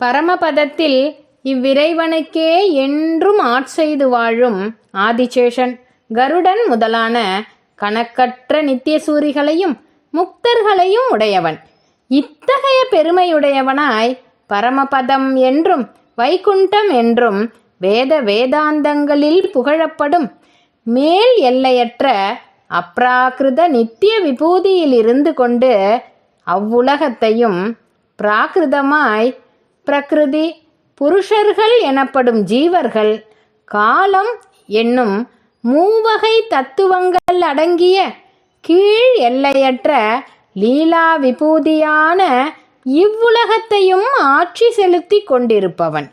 பரமபதத்தில் இவ்விறைவனுக்கே என்றும் ஆட்செய்து வாழும் ஆதிசேஷன் கருடன் முதலான கணக்கற்ற நித்தியசூரிகளையும் முக்தர்களையும் உடையவன். இத்தகைய பெருமையுடையவனாய் பரமபதம் என்றும் வைகுண்டம் என்றும் வேத வேதாந்தங்களில் புகழப்படும் மேல் எல்லையற்ற அப்ராகிருத நித்திய விபூதியில் இருந்து கொண்டு அவ்வுலகத்தையும் பிராகிருதமாய் பிரகிருதி புருஷர்கள் எனப்படும் ஜீவர்கள் காலம் என்னும் மூவகை தத்துவங்கள் அடங்கிய கீழ் எல்லையற்ற லீலா விபூதியான இவ்வுலகத்தையும் ஆட்சி செலுத்தி கொண்டிருப்பவன்.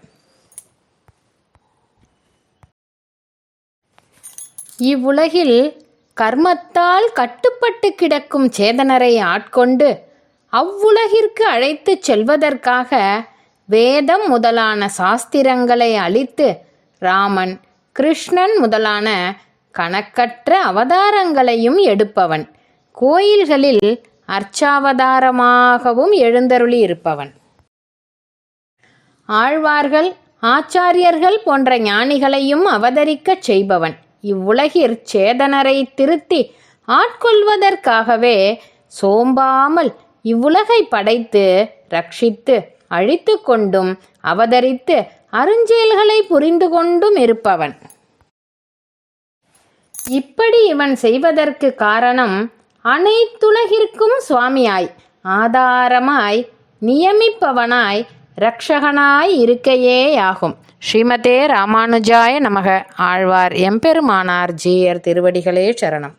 இவ்வுலகில் கர்மத்தால் கட்டுப்பட்டு கிடக்கும் சேதனரை ஆட்கொண்டு அவ்வுலகிற்கு அழைத்துச் செல்வதற்காக வேதம் முதலான சாஸ்திரங்களை அழித்து ராமன் கிருஷ்ணன் முதலான கணக்கற்ற அவதாரங்களையும் எடுப்பவன். கோயில்களில் அர்ச்சாவதாரமாகவும் எழுந்தருளி இருப்பவன் ஆழ்வார்கள் ஆச்சாரியர்கள் போன்ற ஞானிகளையும் அவதரிக்கச் செய்பவன். இவ்வுலகிற் சேதனரை திருத்தி ஆட்கொள்வதற்காகவே சோம்பாமல் இவ்வுலகை படைத்து ரட்சித்து அழித்து கொண்டும் அவதரித்து அருஞ்செயல்களை புரிந்து கொண்டும் இருப்பவன். இப்படி இவன் செய்வதற்கு காரணம் அனைத்துலகிற்கும் சுவாமியாய் ஆதாரமாய் நியமிப்பவனாய் ரக்ஷகனாய் இருக்கையேயாகும். ஸ்ரீமதே ராமானுஜாய நமக. ஆழ்வார் எம்பெருமானார் ஜீயர் திருவடிகளே சரணம்.